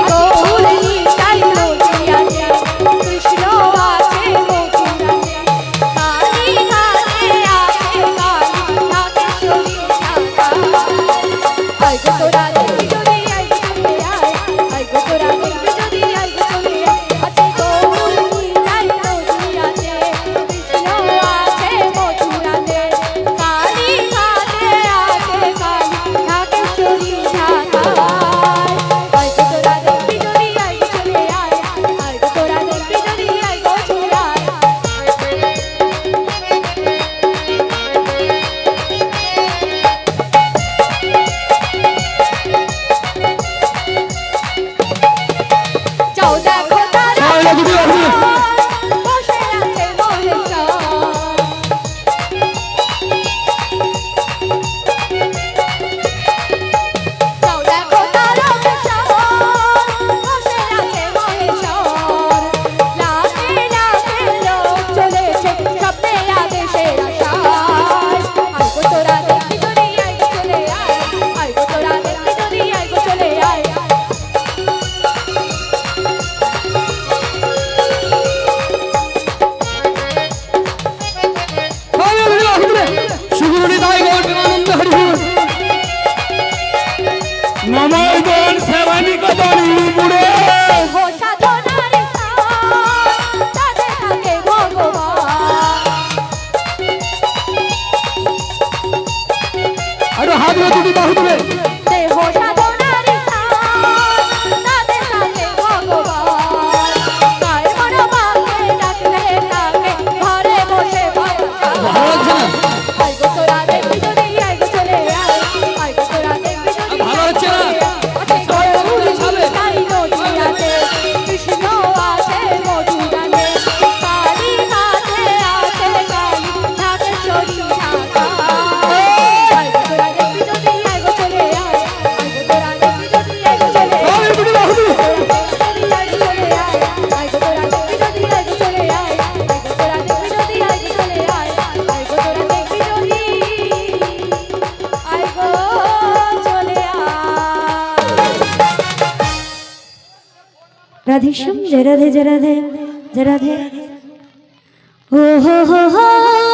이거. রাধেশ্যাম জয় রাধে জয় রাধে জয় রাধে ও হো হো হো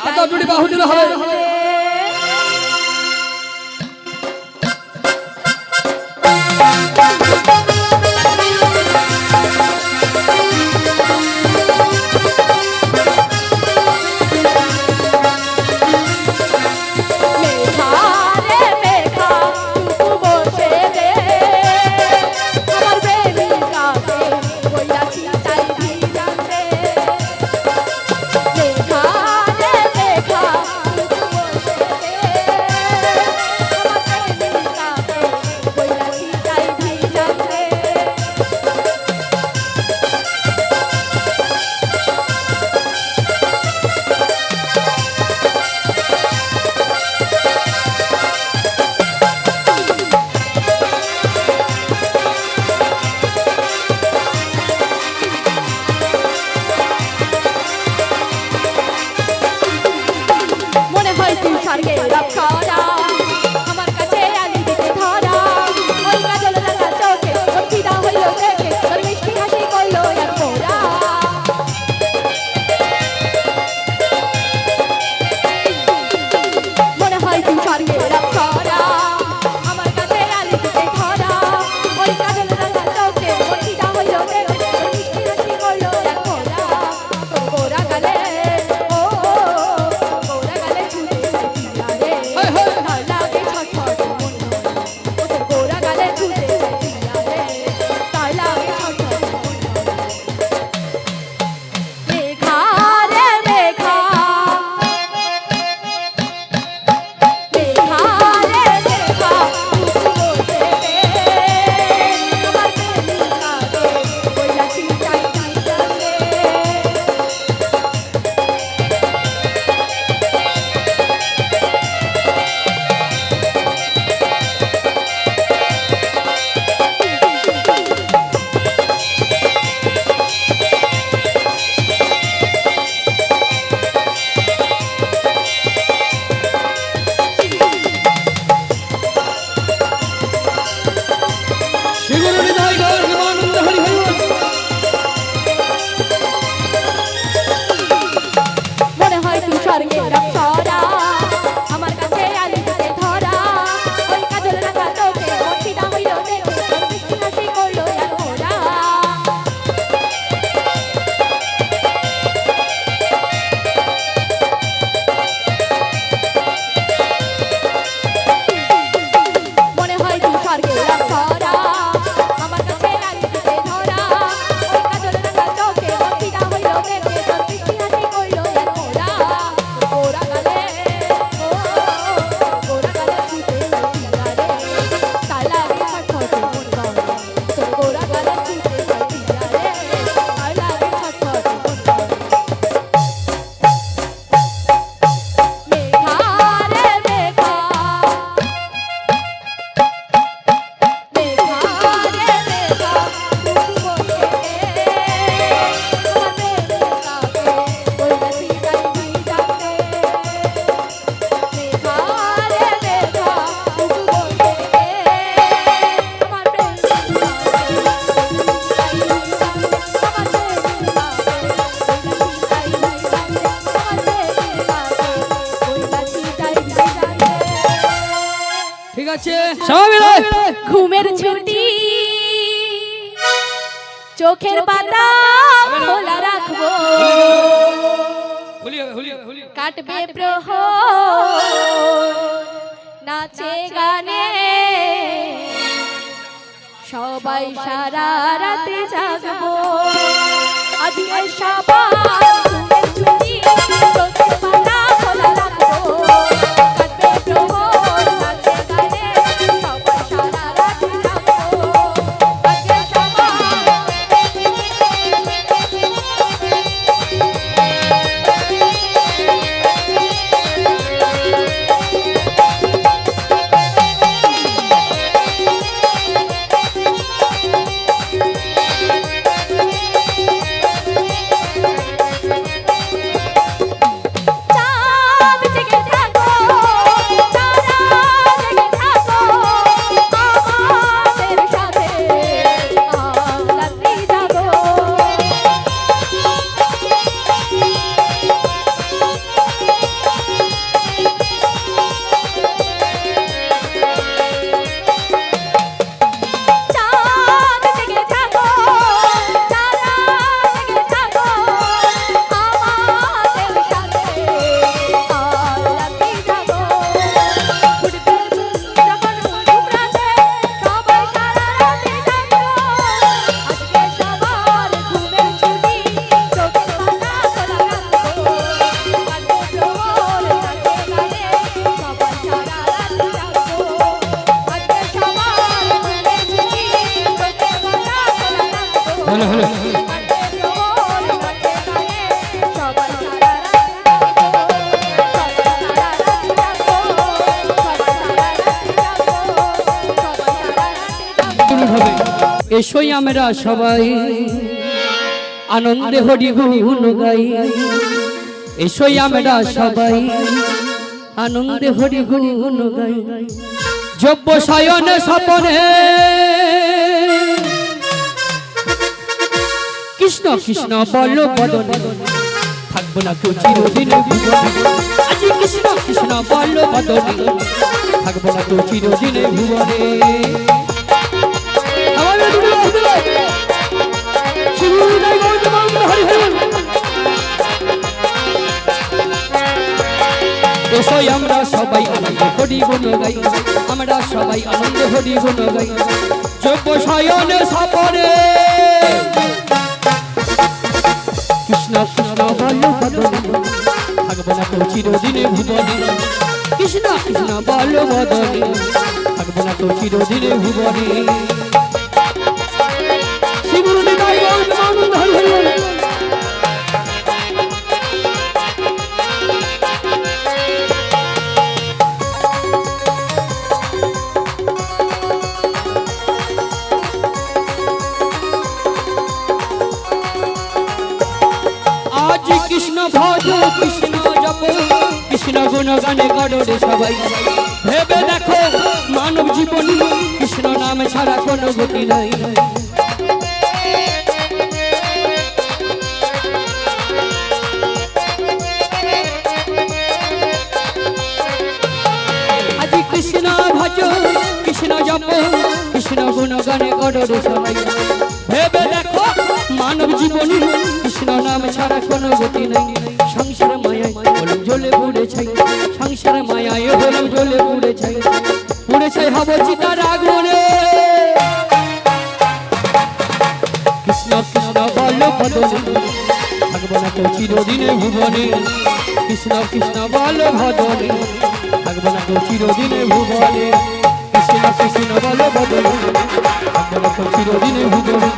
আপনার দুটি বাহু দিলে হবে ঘুমের ছুটি চোখের পাতা খোলা রাখব। কাটবে প্রহ নাচে গানে। সবাই সারা রাতে জাগবো। আজ এসা আমরা সবাই আনন্দে হরি গুণ গাই। এসোই আমরা সবাই আনন্দে হরি গুণ গাই। যব্য সায়ন স্বপনে কৃষ্ণ কৃষ্ণ বল বদনে। থাকব না কেউ চিরদিন কৃষ্ণ কৃষ্ণ বল বদনে। থাকব না কেউ চিরদিন ভুবনে। হরি গুণ গাই আমরা সবাই আনন্দে হরি গুণ গাই যোগ্য সায়নে সাপনে। কৃষ্ণ কৃষ্ণ বল থাকব তো চিরদিনে ভুবনে। কৃষ্ণ কৃষ্ণ বল বদনে তো চিরদিনে ভুবনে। ভজ কৃষ্ণ জপ। কৃষ্ণ গুণ গানে গড়ে সবাই। ভেবে দেখো মানব জীবনী, কৃষ্ণ নাম ছাড়া কোনো গতি নাই। কৃষ্ণ গুণ গানে গড়ে সবাই। ভেবে দেখো মানব জীবনী ছাই হব চিতার আগুনে কৃষ্ণ কৃষ্ণ বল বদনে থাকব না তো চিরদিনে ভুবনে। কৃষ্ণ কৃষ্ণ বল ভদনে থাকব না তো চিরদিনে ভুবনে। কৃষ্ণ কৃষ্ণ বল ভদনে থাকব না তো চিরদিনে ভুবনে।